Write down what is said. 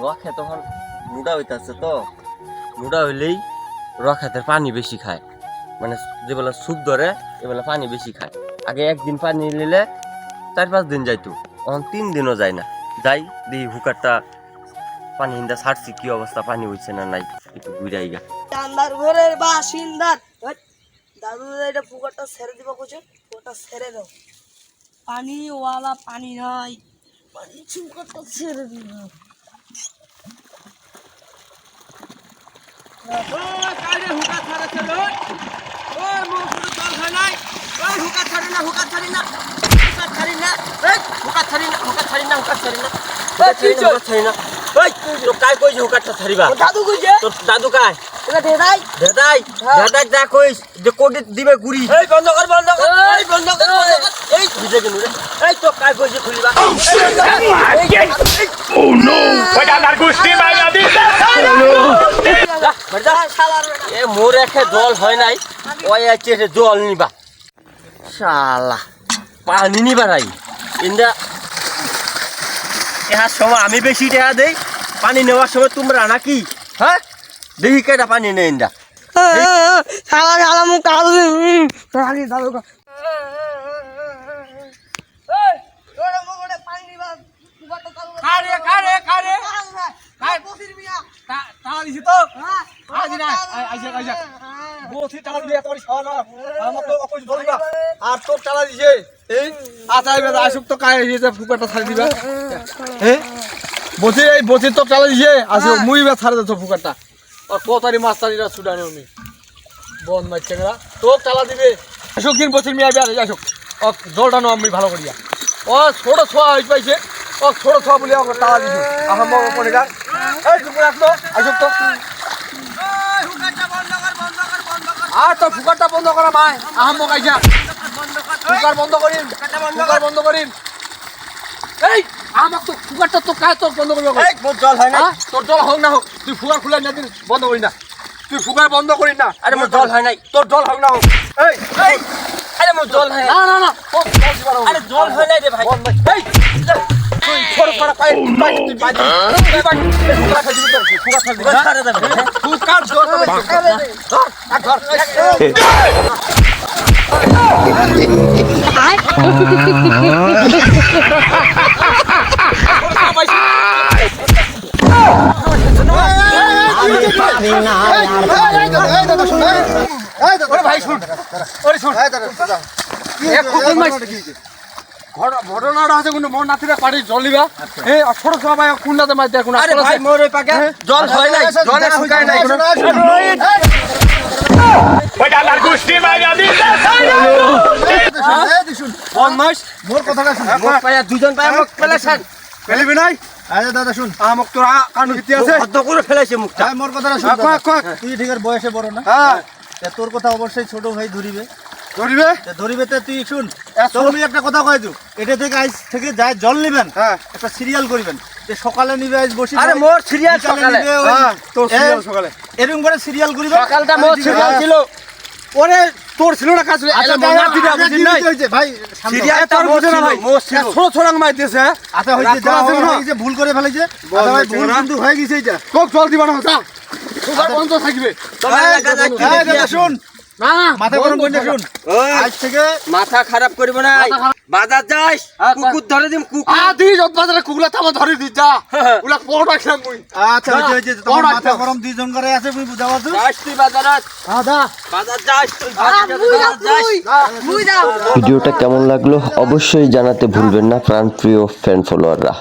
রক্ষে তখন নুডা হইতাছে তো। নুডা হইলেই রক্ষাতের পানি বেশি খায়। মানে যেবেলা স্যুপ ধরে এবেলা পানি বেশি খায়। আগে একদিন পানি নিলে চার পাঁচ দিন যাইতো। এখন তিন দিনও যায় না। যাই দেখি হুকারটা পানি হিন্দা ছাড়ছি, কি অবস্থা, পানি হইছে না নাই, একটু ঘুরাই গা চান্দার ঘরের বাসিন্দার দাদু এটা পুকুরটা ছেড়ে দিব কুচু পুকুরটা ছেড়ে দাও। পানি ওয়ালা পানি নাই। পানি পুকুরটা ছেড়ে দিব দাদু কায় এটা দেদাই দাদাই দাদাই যা কইস যে কোটি দিবে গুড়ি এই বন্ধ কর বন্ধ কর এই বন্ধ কর এই বুঝে গেল রে এই তো কাই কইছে খুলিবা Oh no! Pegangan Gusti Maya di শালার এ মোর একে জল হয় নাই ওই আছে জল নিবা। শালা পানি নিবা রাই ইন্দা এহার সময় আমি বেশি টাকা দেই পানি নেওয়ার সময় তোমরা নাকি হ্যাঁ দেখি কেটা পানি নেই ইন্দা। শালা শালা মুখ কাল রাগি দাদু কা খারে খারে খারে তালা দিছি তো আজি না আইসা আইসা বসি তালা দিয়ে তোর সরা আমার তো অপোজিট ধরিবা আর তোর তালা দিছে এই আচ্ছা এবার আসুক তো কায় হইছে ফুকাটা ছাড়ি দিবা। হ্যাঁ। বসি এই বসি তো তালা দিছে আসো মুই বা ছাড়ে দে তো ফুকাটা আর কোতারি মাস্তারিরা সুডানে উনি। বন মারছে গেলা। তোর তালা দিবে। আসুক কিন বসির মিয়া বিয়া আসুক। ও জলটা নো আমি ভালো করিয়া। ও ছোট ছোয়া হই পাইছে। ও ছোট ছোয়া বলে তালা দিছে। আহা মগ পড়ে গা এই আসুক তো। আর তো ফুকারটা বন্ধ করা মাই আহা মগ আইসা ফুকার বন্ধ করিম ফুকার বন্ধ করিম। এই আমাক তো ফুকারটা তো কায় তোর বন্ধ করবে এই মোর জল হয় না? তোর জল হোক না হোক তুই ফুকার খুলে না দিন বন্ধ করি না তুই ফুকার বন্ধ করি না আরে মোর জল হয় নাই। তোর জল হোক না হোক। এই আরে মোর জল হয় না না না আরে জল হয় নাই রে ভাই। এই ভাই শুন ওরে শুন ঘটনাটা আছে কিন্তু মোর নাতিরা পাড়ি জলিবা এই ছোট সবাই কুন্ডাতে মাইতে এখন আরে ভাই মোর ওই পাকে জল হয় নাই জলে শুকায় নাই Pegangan Gusti Maya di বদমাইশ মোর কথাটা শুন। মোর পায়া দুজন পায়া মোক ফেলিবি নাই? আরে দাদা শুন। আমাক তোর কানু কিতি আছে? শব্দ করে ফেলেছে মুখটা। হ্যাঁ, মোর কথাটা শুন হ্যাঁ, দাদা। কয়েক। তুই ঠিক বয়সে বড় না? হ্যাঁ। তোর কথা অবশ্যই ছোট ভাই ধরিবে। ধরিবে? ধরিবে তে তুই শুন আমি একটা কথা কই দিও। এটা থেকে আজ থেকে যায় জল নেবেন হ্যাঁ। একটা সিরিয়াল করিবেন। যে সকালে নিবে আজ বসি আরে মোর সিরিয়াল সকালে। হ্যাঁ তোর সিরিয়াল সকালে। এরকম করে সিরিয়াল করিবেন। সকালটা মোর সিরিয়াল ছিল। ওরে তোর ছিল না কাজ আচ্ছা বুঝি নাই? ভাই সিরিয়াল তোর বুঝে না ভাই। মোর ছিল। ছোট ছোট মাই হ্যাঁ? আচ্ছা রাগ যা আছে না? হয়ে গেছে, ভুল করে ফেলেছে। আচ্ছা ভাই ভুল কিন্তু হয়ে গেছে এটা কোক জল দিবা না যা সুগার বন্ধ থাকবে। তোমার এই, এলাকা যাচ্ছি এই, দেখি দাদা শুন। মাথা গরম করে শুন। আজ থেকে মাথা খারাপ করিব না। বাজার যাস কুকুর ধরে দিম কুকুর। আ দিস বাজারে কুকুলা তামা ধরে দি যা। উলা পড়া খেলাম মুই। আচ্ছা না, হয়েছে হয়েছে তোমার মাথা গরম দুইজন করে আছে তুমি বুঝা পারছ? যাস তুই বাজারত। দাদা বাজার যাস তুই মুই দাও মুই মুই দাও ভিডিওটা কেমন লাগল অবশ্যই জানাতে ভুলবেন না প্রাণপ্রিয় ফ্যান ফলোয়াররা